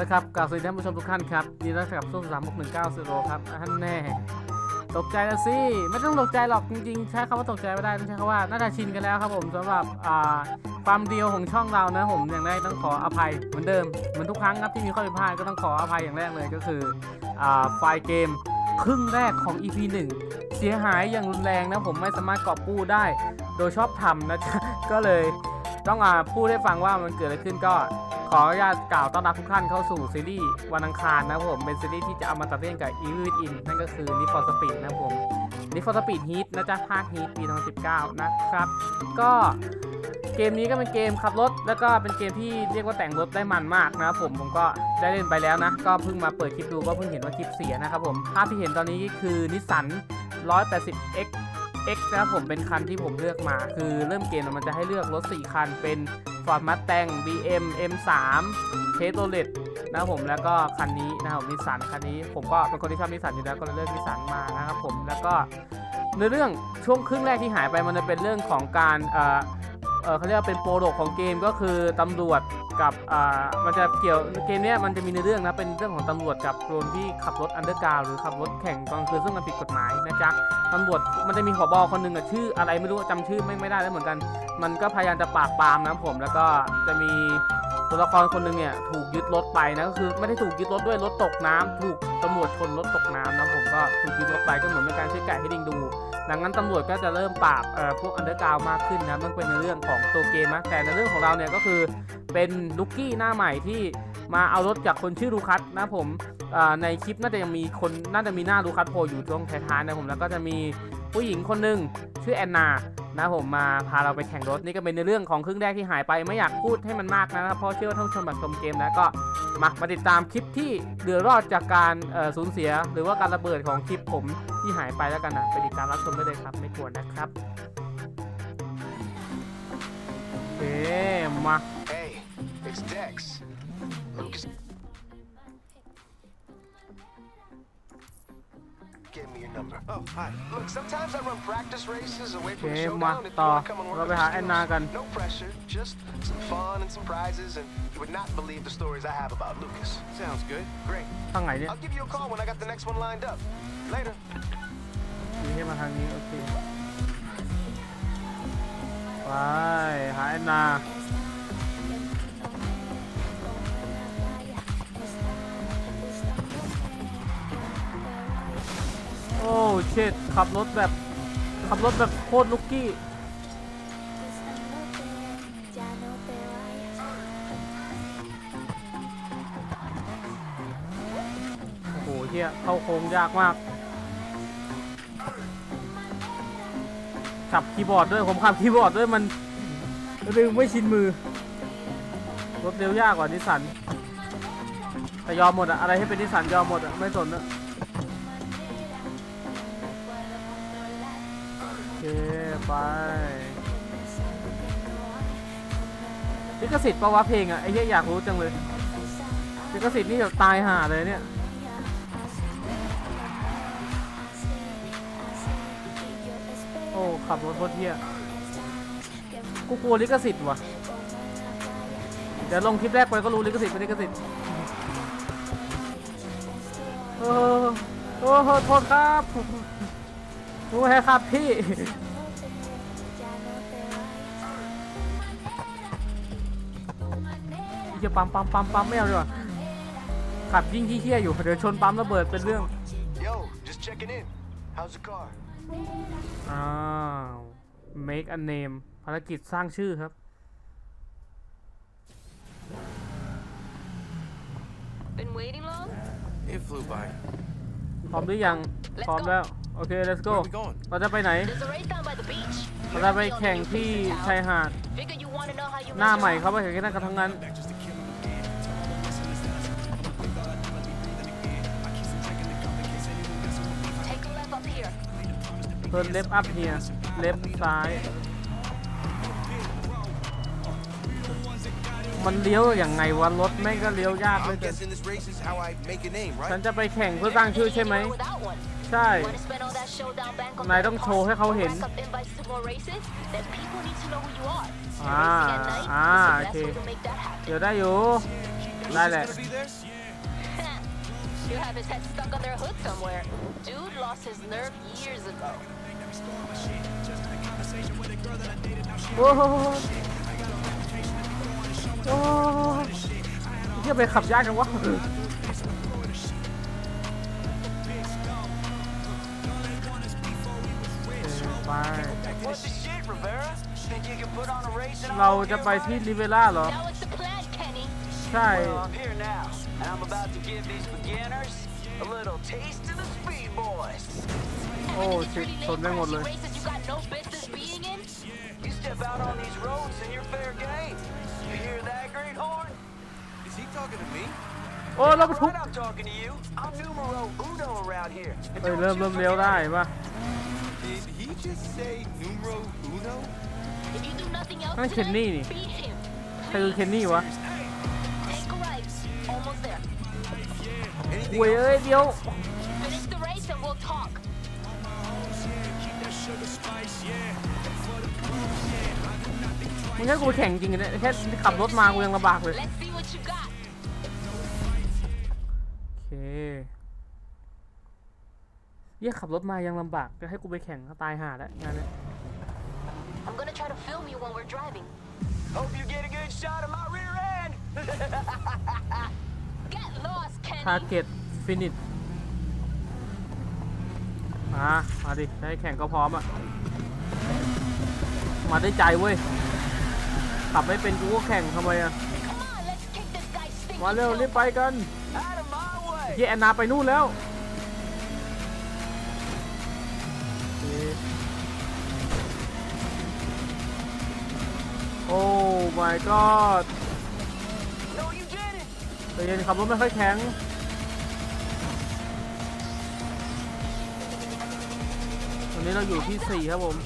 ละครับกล่าวสวัสดีท่านผู้ชมทุกท่านครับยินดีต้อนรับสู่สามหกหนึ่งเก้าสิโครับท่านแน่ตกใจแล้วสิไม่ต้องตกใจหรอกจริงๆใช้คำว่าตกใจไม่ได้ต้องใช้คำว่าน่าจะชินกันแล้วครับผมสำหรับความเดียวของช่องเรานะผมอย่างแรกต้องขออภัยเหมือนเดิมเหมือนทุกครั้งครับที่มีข้อผิดพลาดก็ต้องขออภัยอย่างแรกเลยก็คือไฟล์เกมครึ่งแรกของ EP 1 เสียหายอย่างรุนแรงนะผมไม่สามารถกอบกู้ได้ โดยชอบทำนะก็เลยต้องอพูดให้ฟังว่ามันเกิดอะไรขึ้นก็ ขออนุญาตกล่าวต้อนรับทุกท่านเข้าสู่ซีรีส์วันอังคารนะผม เป็นซีรีส์ที่จะเอามาตัดเล่นกับ Evil Within นั่นก็คือ Need for Speed นะผม Need for Speed Heat นะจ๊ะภาค Heat ปี 2019 นะครับ ก็เกมนี้ก็เป็นเกมขับรถ แล้วก็เป็นเกมที่เรียกว่าแต่งรถได้มันมากนะครับผมผมก็ได้เล่นไปแล้วนะ ก็เพิ่งมาเปิดคลิปดูก็เพิ่งเห็นว่าคลิปเสียนะครับผมภาพที่เห็นตอนนี้คือนิสสัน 180X X นะครับผมเป็นคันที่ผมเลือกมา คือเริ่มเกมมันจะให้เลือกรถ 4 คันเป็น ฟอร์ดมัตแตง BM M3 c h e v r o l e t นะครับผมแล้วก็คันนี้นะครับนิสสันคันนี้ผมก็เป็นคนที่ชอบนิสสันอยู่แล้วก็เลยเลือกนิสสันมานะครับผมแล้วก็ในเรื่องช่วงครึ่งแรกที่หายไปมันจะเป็นเรื่องของการเอ่อ เออเขาเรียกว่าเป็นโปรโดกของเกมก็คือตำรวจกับอ่ามันจะเกี่ยวเกมเนี้ยมันจะมีในเรื่องนะเป็นเรื่องของตำรวจกับโจรที่ขับรถอันเดอร์กราวหรือขับรถแข่งกลางคืนซึ่งมันผิดกฎหมายนะจ๊ะตำรวจมันจะมีผบคนหนึ่งอะชื่ออะไรไม่รู้จำชื่อไม่ไม่ได้แล้วเหมือนกัน มันก็พยายามจะปราบปรามนะผมแล้วก็จะมี ตัวละครคนหนึ่งเนี่ยถูกยึดรถไปนะก็คือไม่ได้ถูกยึดรถด้วยรถตกน้ำถูกตำรวจชนรถตกน้ำนะผมก็ถูกยึดรถไปก็เหมือนเป็นการช่วยไก่ให้ดิงดูดังนั้นตำรวจก็จะเริ่มปราบเอ่อพวกอันเดอร์กราวมากขึ้นนะมันเป็นในเรื่องของตัวเกมนะแต่ในเรื่องของเราเนี่ยก็คือเป็นลูกกี้หน้าใหม่ที่มาเอารถจากคนชื่อลูคัสนะผมอ่าในคลิปน่าจะยังมีคนน่าจะมีหน้าลูคัสโผล่อยู่ช่วงท้ายๆนะผมแล้วก็จะมี ผู้หญิงคนหนึ่งชื่อแอนนานะผมมาพาเราไปแข่งรถนี่ก็เป็นในเรื่องของครึ่งแรกที่หายไปไม่อยากพูดให้มันมากนะครับเพราะเชื่อว่าท่านผู้ชมแบบชมเกมแล้วก็มามาติดตามคลิปที่เหลือรอดจากการสูญเสีย หรือว่าการระเบิดของคลิปผมที่หายไปแล้วกันนะไปติดตามรับชมได้เลยครับไม่ควรนะครับโอเคมา Hey, it's Dex. Lucas. number. Oh, hi. Look, sometimes I run practice races away from the showdown if you want to come and work with No pressure, just some fun and some prizes, and you would not believe the stories I have about Lucas. Sounds good. Great. I'll give you a call when I got the next one lined up. Later. Okay. Bye. Hi, Anna. โอ้เชิดขับรถแบบ ขับรถแบบโคตรลุกกี้ โอ้โหเฮียเข้าโค้งยากมาก ขับคีย์บอร์ดด้วย ผมขับคีย์บอร์ดด้วยมันดึงไม่ชินมือ รถเร็วยากกว่านิสันแต่ยอมหมดอะอะไรให้เป็นนิสสันยอมหมดอะไม่สนอะ เค ไปลิขสิทธิ์ปะวะเพลงอะไอ้เหี้ยอยากรู้จังเลยลิขสิทธิ์นี่แบบตายห่าเลยเนี่ยโอ้ขับรถโคตรเที่ยกูกลัวลิขสิทธิ์ว่ะเดี๋ยวลงคลิปแรกไปก็รู้ลิขสิทธิ์เป็นลิขสิทธิ์โอ้โหโทษครับ โอ้ยครับพี่ จะปั๊มปั๊มปั๊มปั๊มไม่เอาดีกว่าขับยิ่งที่เที่ยอยู่ เดี๋ยวชนปั๊มระเบิดเป็นเรื่อง Yo, just checking in. How's the car? อ้าว make a name ภารกิจสร้างชื่อครับ Been waiting long? It flew by. พร้อมหรือยัง พร้อมแล้ว โอเค let's go Where we going? เราจะไปไหน There's a race down by the beach. เราจะไปแข่งที่ชายหาด Figure you wanna know how you หน้า measure ใหม่ up? เขาไปแข่งที่นั่นกันทั้งนั้น Take a left up here. เพิ่นเล็บอัพเฮียเล็บซ้าย มันเลี้ยวอย่างไงวะรถไม่งก็เลี้ยวยากเลย I'm เกิน guessing this race is how I make a name, ฉัน right? จะไปแข่งเพื่อสร้างชื่อใช่ไหม Anywhere without one. ใช่ Wanna spend all that showdown bank on นาย the ต้อง cars โชว์ให้เขาเห็น or rack up invites to more races? Then people need to know who you are. Ah, Racing at night ah, is the best okay. way to make that happen. เดี๋ยวได้อยู่ Dale. gonna be there? you have his head stuck on their hood somewhere. Dude lost his nerve years ago. โอ้โหโอ้เฮียไปขับยากจังวะ เรา our จะไปที่ริเวล่าเหรอ That was the plan, Kenny. ใช่ Well, I'm here now, and I'm about to give these beginners a little taste of the speed boys. Oh, These shit. really Son lame de crashy modelo. races you got no business being in. You step out on these roads and you're fair game. You hear that, greenhorn? Is he talking to me? โอ้รถบรรทุก Right, I'm talking to you. I'm numero uno around here. And เฮ้ย don't เริ่ม you เริ่มเลี้ยว forget ได้ it. ป่ะ Did he just say numero uno? If you do nothing else Ay, today, Kenny. beat him. ใครคือเคนนี่วะ Take a right. Almost there. Anything เว้ย else? เอ้ยเดี๋ยว Finish the race and we'll talk. มึงให้กูไปแข่งจริงๆเนี่ยแค่ขับรถมากูยังลำบากเลย Let's see เยี่ยขับรถมายังลำบากจะให้กูไปแข่งก็ตายห่าแล้วงานเนี้ย I'm gonna try to film you when we're driving. Hope you get a good shot of my rear end. Get lost, Kenny. ทาร์เก็ตฟินิชมามาดิจะให้แข่งก็พร้อมอะ มาได้ใจเว้ย ขับไม่เป็นกูก็แข่งทำไมอะ Come on, let's kick this guy's stinky มาเร็ว tail. รีบไปกัน Out of my way. เฮียแอนนาไปนู่นแล้ว โอ้ my god ใจเย็นขับรถไม่ค่อยแข็ง ตอนนี้เราอยู่ที่ 4 ครับผม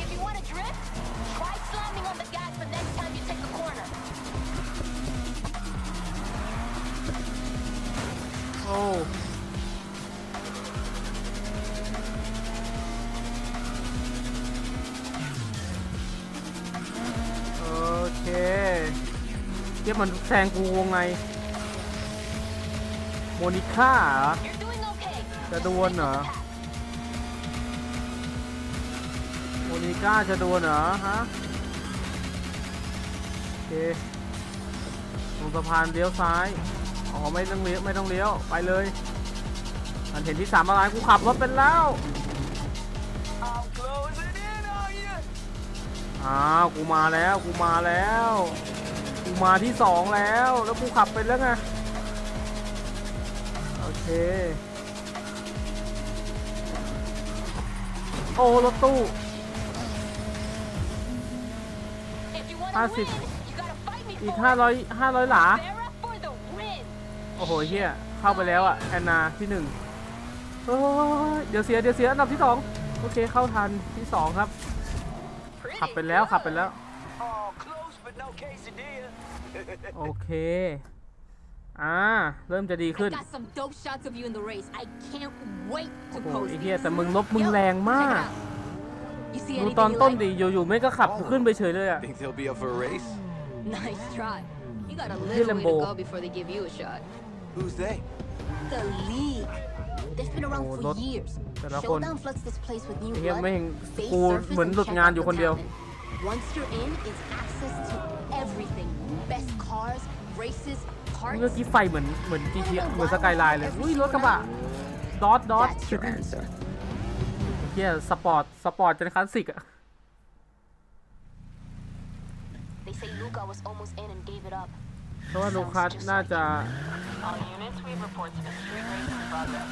ยมันแซงกูวงในโมนิค่าเหรอ จะดวลเหรอ โมนิก้าจะดวลเหรอ ฮะ โอเคตรงสะพานเลี้ยวซ้าย อ๋อ ไม่ต้องเลี้ยว ไม่ต้องเลี้ยว ไปเลย มันเห็นที่สามอะไรกูขับรถเป็นแล้ว อ้าว กูมาแล้ว กูมาแล้ว กูมาที่สองแล้ว แล้วกูขับเป็นแล้วไง โอเค โอ้รถตู้ห้าสิบอีกห้าร้อยห้าร้อยหลา โอ้โหเฮียเข้าไปแล้วอะ แอนนาที่หนึ่งโอ้ยเดี๋ยวเสีย เดี๋ยวเสีย อันดับที่สองโอเค เข้าทันที่สองครับ ขับไปแล้ว ขับไปแล้ว Oh, close. โอเค อ่า เริ่มจะดีขึ้น I got some dope shots of you in the race. I can't wait to โอ้โห post ไอ้เฮีย these. แต่มึงลบมึง Yo, แรง check มาก it out. You see ดู anything ตอน you ต้น like? ดิอยู่ๆไม่ก็ขับขึ้นไปเฉยเลยอะ Think they'll be up for a race? Nice try. You got a Hey, little way Lambo. to go before they give you a shot. Who's they? The league. They've been around Oh, for not- years. แต่ละคน Showdown floods this place with new ไอ้เฮีย blood. ไม่เห็น Face กู surface เหมือน and หลุด check งาน out อยู่ the คนเดียว talent. Once you're in, it's access to everything. Best cars, races, เมื่อ parts. กี้ไฟเหมือนเหมือนจีทีเหมือนสกายไลน์เลย อุ้ยรถกระบะ ดอทดอท That's your answer. เฮียสปอร์ต สปอร์ตจนคลาสสิกอ่ะ They say Luca was almost in and gave it up. เพราะว่าลูคัสน่าจะ All units, we have reports of a street race in progress.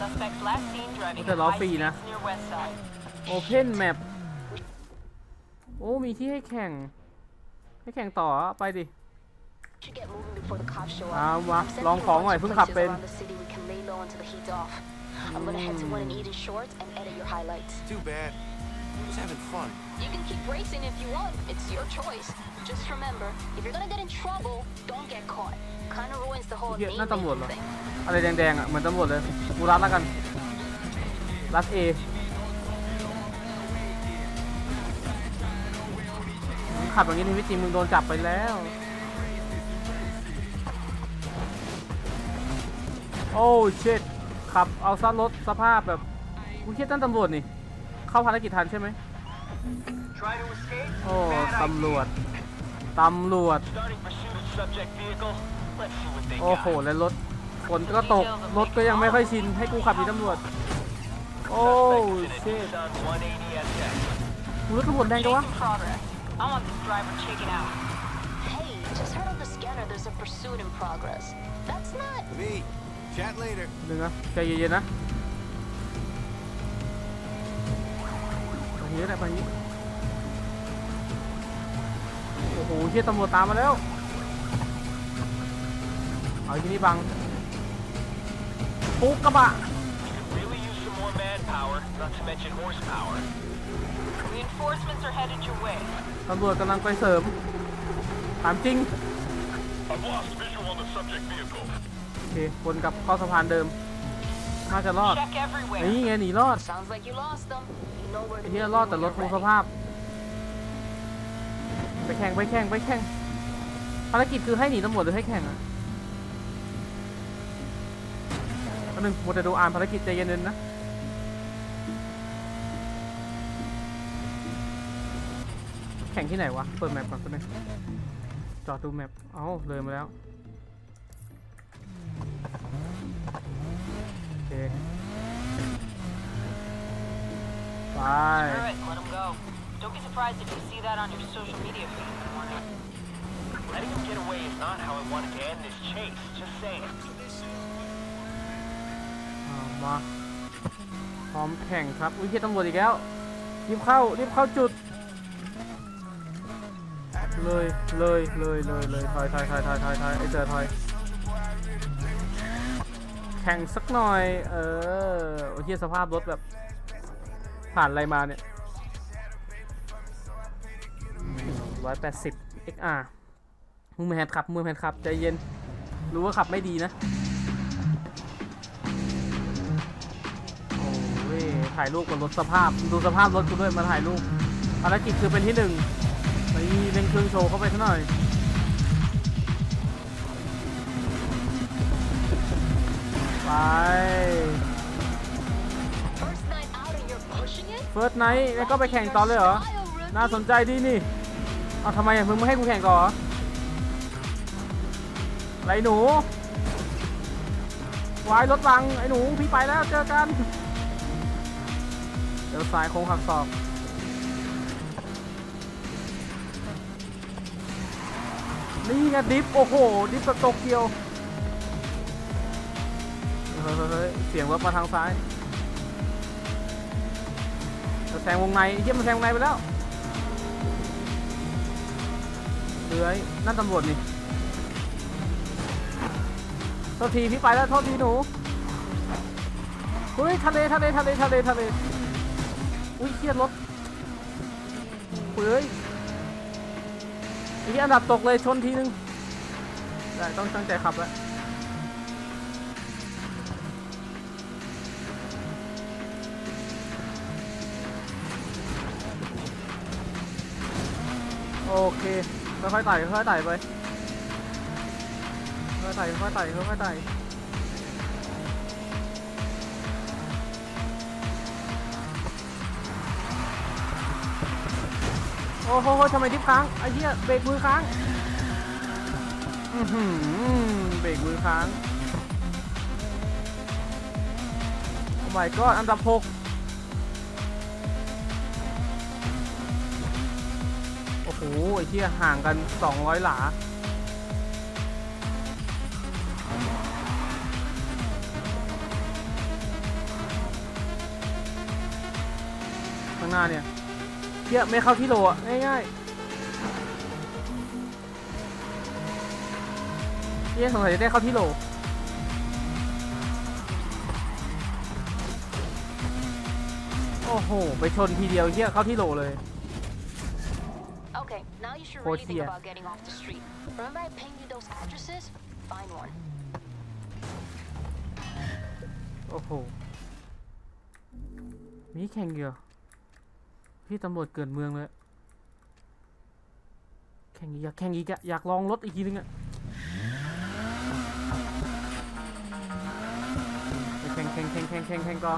Suspect last seen driving Ito, at law high fee na. speeds near West Side. Open Map โ อ้มีที่ให้แข่ง ให้แข่งต่ออะไปดิ Should get moving before the cops show เอา up. มา I'm sending ลอง you ของ a หน่อย bunch เพิ่ of งขับ places เป็น around the city we can lay low until the heat's off. I'm gonna head to one in Eden Shorts and edit your highlights. Too bad. Just having fun. You can keep racing if you want. It's your choice. Just remember, if you're gonna get in trouble, don't get caught. Kinda ruins the whole เฮีย name น่าตำรวจเหรอ thing. อะไรแดงๆอะเหมือนตำรวจเลยกูรัดแล้วกันรัดเอ ขับอย่างนี้ในวิจิมึงโดนจับไปแล้ว โอ้เชิดขับเอาซะรถสภาพแบบกูคิดตั้นตำรวจนี่ เข้าภารกิจทันใช่ไหมโอ้ตำรวจตำรวจ โอ้โหแล้วรถฝนก็ตก รถก็ยังไม่ค่อยชิน ให้กูขับดีตำรวจ โอ้เชิดรถตำรวจแดงจังวะ I want this driver taken out. Hey, just heard on the scanner there's a pursuit in progress. That's not. Me. Chat later. หนึ่งนะใจเย็นๆนะไปเยอะแหละไปเยอะโอ้โหเฮียตำรวจตามมาแล้ว เอาที่นี่บังปุ๊กกระบะ Really use some more manpower, not to mention horsepower. Reinforcements are headed your way. ตำรวจกำลังไปเสริม ถามจริง I've lost visual on the subject vehicle. โอเควนกลับเข้าสะพานเดิม น่าจะรอด Check everywhere. นี่ไงหนีรอด Sounds like you lost them. You know where ไอ้ to เฮีย meet รอด me แต่ when รถ you're คง ready. สภาพ ไปแข่งไปแข่งไปแข่งภารกิจคือให้หนีตำรวจหรือให้แข่งอะอันหนึ่งมัวแต่ดูอ่านภารกิจใจเย็นๆนะ แข่งที่ไหนวะ เปิดแมปก่อนแป๊บนึงจอดดูแมปเอ้าเลยมาแล้ว โอเค ไป Screw it, let him go. Don't be surprised if you see that on your social media feed in the morning. Letting him get away is not how I wanted to end this chase. Just saying. เอามา พร้อมแข่งครับ อุ้ยเฮียตำรวจอีกแล้ว รีบเข้า รีบเข้าจุด เลยเลยเลยเลยเลยถอยถอยถอยถอยถอยถอยไอเจอถอยแข่งสักหน่อย เออโอ้เฮียสภาพรถแบบ ผ่านอะไรมาเนี่ยร้อยแปดสิบ XR มึงไม่แฮนด์ขับมึงไม่แฮนด์ขับ ใจเย็น รู้ว่าขับไม่ดีนะ โอ้ยถ่ายรูปกับรถสภาพ ดูสภาพรถกูด้วยมาถ่ายรูปภารกิจคือเป็นที่หนึ่ง ไปเล่นเครื่องโชว์เข้าไปซะหน่อยไป First night out and you're pushing it? เฟิร์สไนท์แล้วก็ไปแข่งต่อเลยเหรอ น่าสนใจดีนี่ เอาทำไมอะมึงไม่ให้กูแข่งก่อนเหรอไรหนูวายรถบังไอ้หนูพี่ไปแล้วเจอกัน เดี๋ยวสายโค้งหักศอก นี่ไงดิฟ โอ้โห ดิฟแบบโตเกียวเฮ้ยเฮ้ยเฮ้ยเสียงรถมาทางซ้ายจะแซงวงในเยี่ยมันแซงวงในไปแล้วเลื้อยนั่นตำรวจนี่โทษทีพี่ไปแล้วโทษทีหนูเฮ้ยทะเลทะเลทะเลทะเลทะเลอุ้ยเครียดรถเฮ้ย อีกอันดับตกเลยชนทีนึงได้ต้องตั้งใจขับแล้วโอเคค่อยๆไต่ค่อยๆไต่ไปค่อยๆไต่ค่อยๆไต่ค่อยๆไต่ อ้โหทำไมทิปค้างไอ้เหี้ยเบรกมือค้างเบรกมือค้างโอ้ my god อันดับหกโอ้โหไอ้เหี้ยห่างกัน 200 หลาข้างหน้าเนี่ย เหี้ยไม่เข้าที่โหลอะง่ายๆเหี้ยสงสัยจะได้เข้าที่โหลโอ้โห ไปชนทีเดียวเหี้ยเข้าที่โหลเลย Okay, now you should Oh, really think yeah. about getting off the street. Remember I pinged you those addresses? Find one. โอ้โห มีแข่งเหรอ พี่ตำรวจเกินเมืองเลย แข่งอีกอยากแข่งอีกอะอยากลองรถอีกทีนึงอะแข่งแข่งแข่งแข่งแข่งก็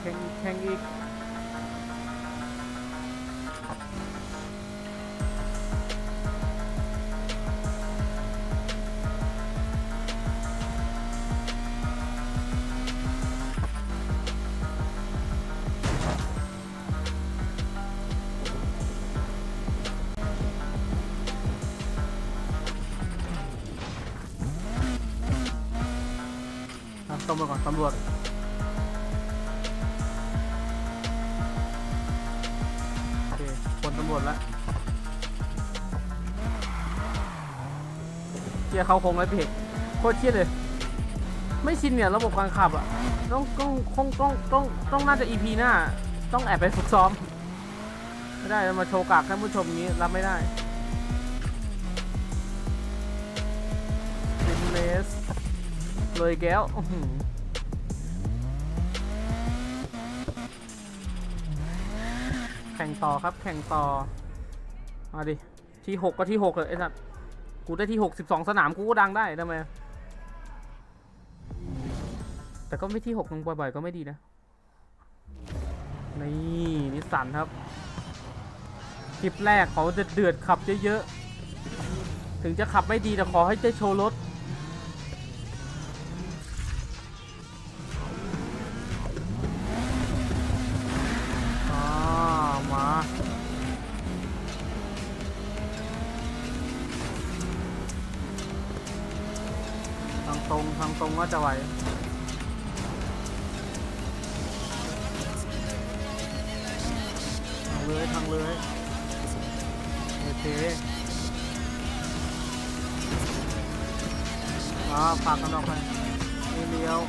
แข่งอีกแข่งอีก ตำรวจก่ำรวจโอเคคนตำรวจแล้วเกียร์เขาคงแล้วพี่โคตรเครียดเลย ไม่ชินเนี่ยระบบการขับอะต้องต้องคงต้องต้องต้องน่าจะ EP หน้า ต้องแอบไปฝึกซ้อม ไม่ได้มาโชว์กากท่านผู้ชมนี้รับไม่ได้เป็นเลสเลยแก้ว แข่งต่อครับ แข่งต่อ มาดิ ที่หกก็ที่หกเลยไอ้สัตว์กูได้ที่หกสิบสองสนามกูก็ดังได้ทำไม แต่ก็ไม่ที่หกลงบ่อยๆก็ไม่ดีนะ นี่นิสสันครับคลิปแรกเขาจะเดือดขับเยอะๆ ถึงจะขับไม่ดีแต่ขอให้ได้โชว์รถางตรงทางตรงก็จะไหวทางเลยทางเลยโอเคอ่าฝากกันออกไปนี่เลี้ยว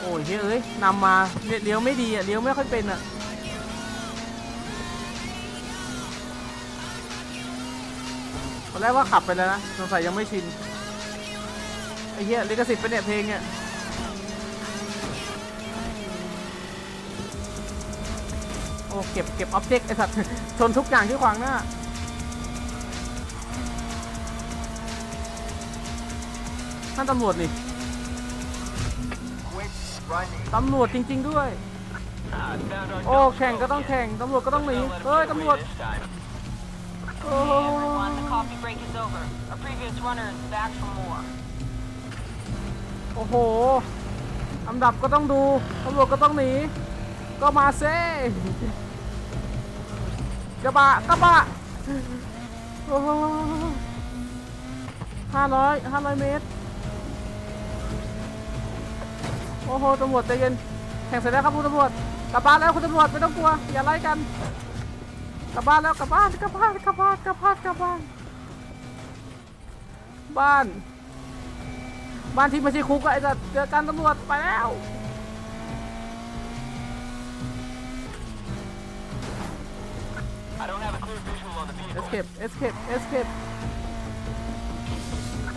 โอ้ยเฮ้ยนำมาเดียวเลี้ยวไม่ดีอะเลี้ยวไม่ค่อยเป็นอะ อนแรกว่าขับไปแล้วนะสงสัยยังไม่ชินไอ้เหี้ยลิขสิทธิ์เป็นเนี่ยเพลงเนี่ยโอ้เก็บเก็บออบเจกต์ไอ้สัตว์ชนทุกอย่างที่ขวางหน้าท่านตำรวจนี่ตำรวจจริง ๆด้วย โอ้ แข่งก็ต้องแข่ง ตำรวจก็ต้องหนี เฮ้ย ตำรวจ โอ้ coffee break is over. Our previous runner is back for more. โอ้โห อันดับก็ต้องดู ตำรวจก็ต้องหนี ก็มาเซ่กระบะกระบะโอ้โหห้าร้อยห้าร้อยเมตร โอ้โห ตำรวจใจเย็น แข่งเสร็จแล้วครับคุณตำรวจ กลับบ้านแล้วคุณตำรวจไม่ต้องกลัว อย่าไล่กัน กลับบ้านแล้วกลับบ้านกลับบ้านกลับบ้านกลับบ้านกลับบ้าน บ้าน บ้านที่ไม่ใช่คุกอะไอ้สัตว์เจอกันตำรวจไปแล้ว I don't have a clear visual on the vehicle. escape escape escape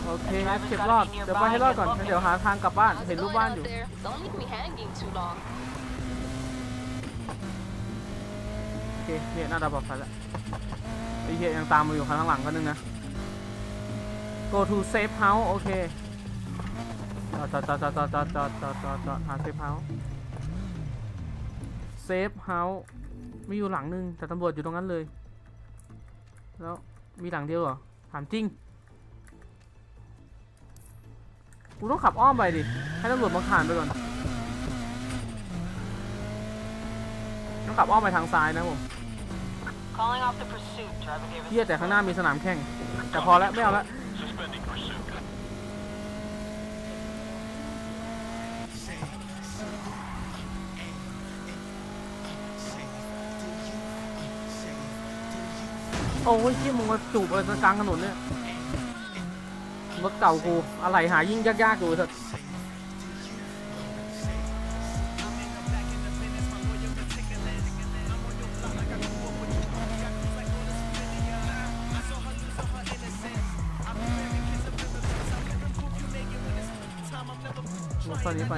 โอเค escape รอด เดี๋ยวไปให้รอดก่อนแล้วเดี๋ยวหาทางกลับบ้าน How's เห็น it รูป going บ้าน out อยู่ there? Don't leave me hanging too long. โอเคเนี่ยน่าจะปลอดภัยแล้วไอ้เหี้ยยังตามมาอยู่ข้างหลังก็นึงนะ go to safe house โอเคจอดจอดจอดจอดจอดจอดจอดจอดจอดหา safe house safe house มีอยู่หลังนึง แต่ตำรวจอยู่ตรงนั้นเลย แล้วมีหลังเดียวเหรอ ถามจริง กูต้องขับอ้อมไปดิ ให้ตำรวจมาผ่านไปก่อน ต้องขับอ้อมไปทางซ้ายนะผม Calling off the pursuit. Driver gave us เที่ยแต่ข้างหน้ามีสนามแข่ง แต่พอแล้วไม่เอาแล้ว โอ้ยที่มึงมาจูบอะไรกลางถนนเนี่ยรถเก่ากูอะไรหายิ่งยากๆกูสัสตอนนี้ไป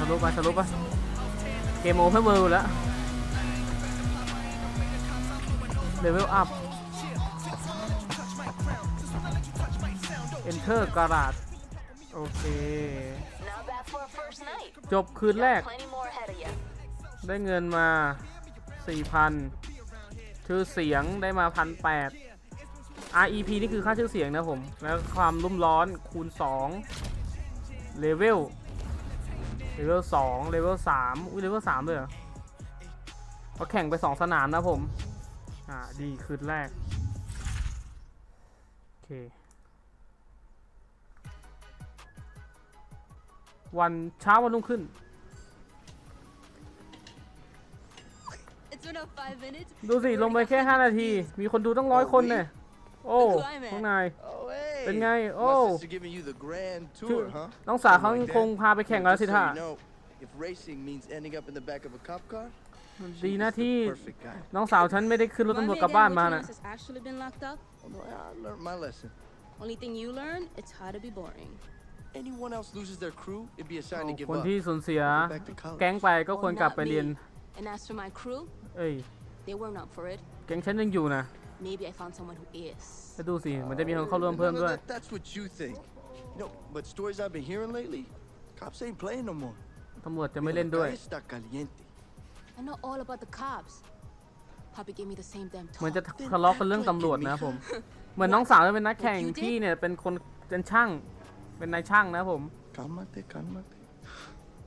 สรุปไปสรุปไปเกมโอเพ่มเบอร์แล้ว เลเวลอัพ Enter Garage โอเค จบคืนแรก ได้เงินมา 4,000 ชื่อเสียงได้มา 1,800 REP นี่คือค่าชื่อเสียงนะผม แล้วความรุ่มร้อนคูณ 2 เลเวล เลเวล 2 เลเวล 3 อุ้ยเลเวล3เลยเหรอเขาแข่งไป 2 สนามนะผม อ่าดีคืนแรก โอเค วันเช้าวันรุ่งขึ้น It's been up five minutes. ดูสิ ลงไปแค่ 5 นาที มีคนดูต้องร้อยคนเนี่ย โอ้ The climate. พวกนาย Oh, hey. Bên ngay, My oh. sister giving you the grand Chứ- tour, huh? น้องสาวเขา Something like คง that. พาไปแข่งกันแล้ว Just สิ so ท่า you know, if racing means ending up in the back of a cop car, ดี she's นะ the ที่ perfect guy. น้องสาวฉันไม่ได้ขึ้นรถ Remind ตำรวจ me กลับ again บ้าน which มา one น่ะ else has actually been locked up? Although I learned my lesson. Only thing you learn, it's how to be boring. Anyone else loses their crew, it'd be a sign to give คน up. ที่สูญเสีย Go back to college. แก๊งไปก็ควรกลับไปเรียน And as for my crew, เอ้ย they weren't up for it. แก๊งฉันยังอยู่นะ Maybe I found someone who is. จะดูสิมันจะมีคนเข้าร่วมเพิ่ม No, no, ด้วย that- that's what you think. You know, but stories I've been hearing lately, cops ain't playing no more. ตำรวจจะไม่เล่นด้วย La calle está caliente. I know all about the cops. Poppy gave me the same damn เหมือน talk. จะทะเลาะกันเรื่องตำรวจนะผม เหมือนน้องสาวจะเป็นนักแข่ง What you did? พี่เนี่ยเป็นคนเป็นช่าง เป็นนายช่างนะผม Cálmate, cálmate.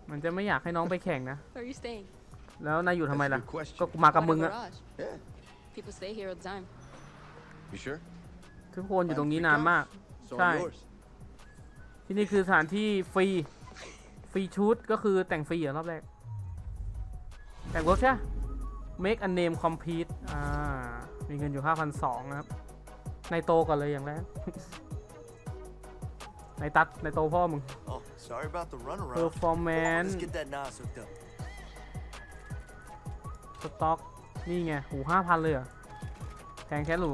มันจะไม่อยากให้น้องไปแข่งนะ Where are you staying? แล้วนายอยู่ทำไมล่ะ That's a good question. ก็มากับมึง Water อะ garage. Yeah. People stay here all the time. You sure? ทุกคนอยู่ตรงนี้นานมาก It's all Sai. yours. ที่นี่คือสถานที่ฟรี ฟรีชุดก็คือแต่งฟรีเหรอรอบแรก แต่งรถใช่ปะ make a name complete อ่า มีเงินอยู่ 5,200นะครับ ในโตก่อนเลยอย่างแรก ในตัดในโตพ่อมึง Oh, sorry about the runaround. performance Let's get that Nas hooked up. สต็อก นี่ไง หู 5,000 เลยเหรอแพงแค่หรู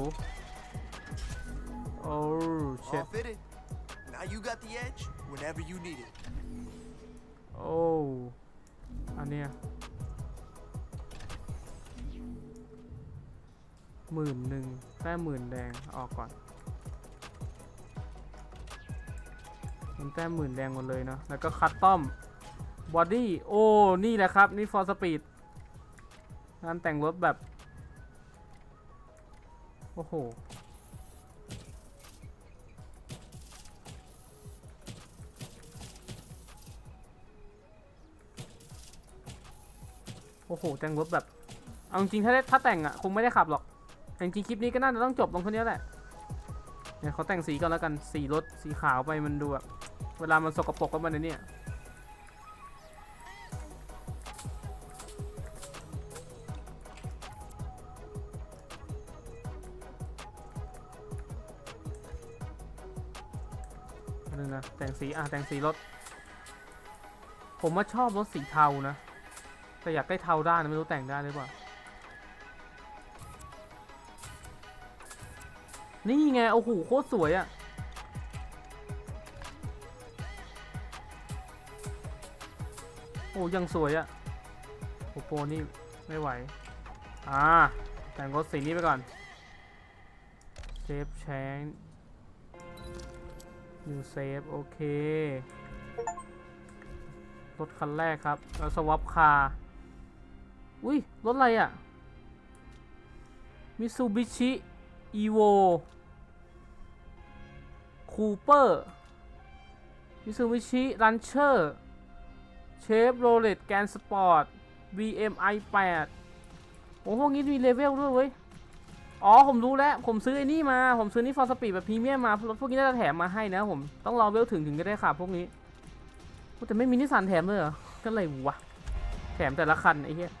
โอ้ เช็ด All fitted. Now you got the edge whenever you need it. โอ้ อันเนี้ย หมื่นหนึ่งแต้มหมื่นแดงออกก่อน มันแต้มหมื่นแดงหมดเลยเนาะแล้วก็คัตตอมบอดี้โอ้นี่แหละครับ นี่ฟอร์สปีดงานแต่งรถแบบ โอ้โหโอ้โหแต่งรถแบบ เอาจริงถ้าได้ถ้าแต่งอะ คงไม่ได้ขับหรอก แต่จริงคลิปนี้ก็น่าจะต้องจบตรงคนนี้แหละเนี่ยเขาแต่งสีก่อนแล้วกันสีรถสีขาวไปมันดูแบบเวลามันสกปรกก็มันในเนี่ยอันนึงนะแต่งสีอะแต่งสีรถ ผมว่าชอบรถสีเทานะ แต่อยากได้เทาด้านไม่รู้แต่งได้หรือเปล่า นี่ไงโอ้โหโคตรสวยอะ่ะโอ้ยังสวยอะ่ะโอโปนี่ไม่ไหว อ่า แต่งรถสีนี้ไปก่อนเซฟแชงนิวเซฟโอเค รถคันแรกครับ แล้วสวอปคาร์อุ้ย รถอะไรอะ่ะมิซูบิชิ อีโว คูเปอร์มิซูบิชิรันเชอร์ เชฟโรเลตแกนสปอร์ต VMI 8โอ้พวกนี้มีเลเวลด้วยเว้ย อ๋อ ผมรู้แล้ว ผมซื้อไอ้นี่มา ผมซื้อนี่ฟอร์สปีดแบบพรีเมียมมารถพวกนี้น่าจะแถมมาให้นะผม ต้องรอเวลถึงถึงจะได้ขับพวกนี้ แต่ไม่มีนิสสันแถมเลยเหรอ ก็เลยวะ แถมแต่ละคันไอ้เหี้ย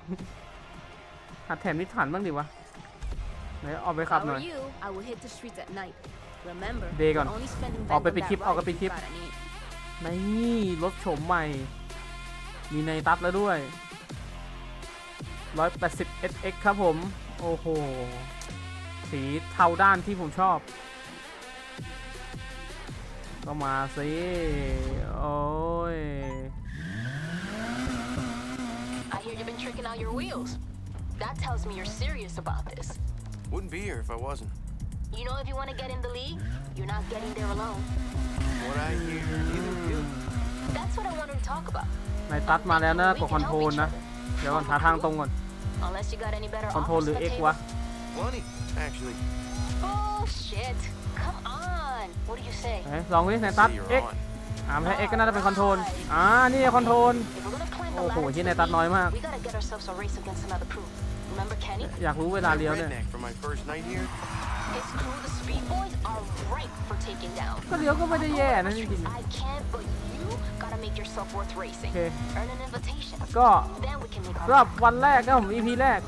หัดแถมนิสสันบ้างดิวะ ไหนออกไป If ขับ I หน่อย were you, I would hit the streets at night. Remember, Đi you're con. only spending Ờ, back phải on bị that kíp, ờ, ride cái bị you kíp. got at me. นี่รถโฉมใหม่ มีในตัดแล้วด้วย 180 SX ครับผม โอ้โห สีเทาด้านที่ผมชอบ ก็มาสิ โอ้ย I hear you've been tricking out your wheels. That tells me you're serious about this. Wouldn't be here if I wasn't. You know, if you want to get in the league, you're not getting there alone. What I hear, neither of you. That's what I wanted to talk about. ในตัดมาแล้วนะ We กด can คอนโทร help ล each นะ other. เดี๋ยวก่อนหาทางตรงก่อน Unless you got any better คอนโทรล offers หรือ on the X table. วะ Plenty, actually. Bullshit. Come on. What do you say? ไหนลองดิในตัด Say you're X on. อ่าไม่ใช่ X ก็น่าจะเป็นคอนโทรลอ่านี่คอนโทรล If we're gonna climb the โอ้โห ladder ที่ใน to ตัด the น้อย league, มาก we gotta get ourselves a race against another crew. Remember Kenny? อยากรู้เวลาเลี้ยวเนี่ย Redneck for my first night here. His crew, the Speed Boys, are ripe for taking down. ก็เลี้ยวก็ไม่ได้แย่นะจริง I can, but you gotta make yourself worth ๆ racing. โอเค Earn an invitation. ก็ Then we can make สำหรับ our วันแรกก็ผม EP แรก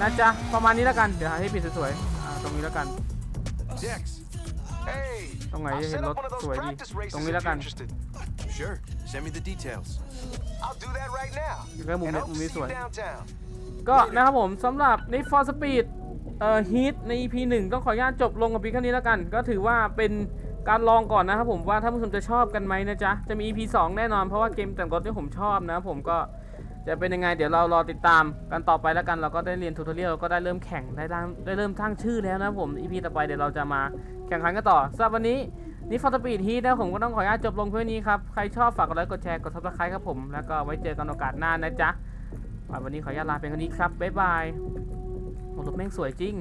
นะจ๊ะ ประมาณนี้แล้วกัน เดี๋ยวหาที่ปิดสวยๆอ่าตรงนี้แล้วกัน Dex. Hey, Tông này I'll thì set nó up one of those sủi đi. practice races Tông if nghĩ là you're cần. interested. Sure. Send me the details. I'll do that right now. อยู่แค่มุม And เนี้ย hope มุ to มนี้ see ส you วย downtown. ก็นะครับผมสำหรับ Need for Speed เอ่อ Heat ใน EP 1 ต้องขออนุญาตจบลงกับพีแค่นี้แล้วกัน ก็ถือว่าเป็นการลองก่อนนะครับผมว่าท่านผู้ชมจะชอบกันไหมนะจ๊ะ จะมี EP 2 แน่นอนเพราะว่าเกมแต่งรถที่ผมชอบนะผมก็จะเป็นยังไงเดี๋ยวเรารอติดตามกันต่อไปแล้วกันเราก็ได้เรียนทูตเรียลก็ได้เริ่มแข่งได้ร่างได้เริ่มทั้งชื่อแล้วนะผม EP ต่อไปเดี๋ยวเราจะมาแข่งขันกันต่อสำหรับวันนี้นี่ฟอร์สปีดฮีทนะผมก็ต้องขออนุญาตจบลงเพื่อนี้ครับ ใครชอบฝากกดไลค์กดแชร์กดซับสไครต์ครับผม แล้วก็ไว้เจอกันโอกาสหน้านะจ๊ะ วันนี้ขออนุญาตลาไปแค่นี้ครับ บ๊ายบายโอ้รถแม่งสวยจริง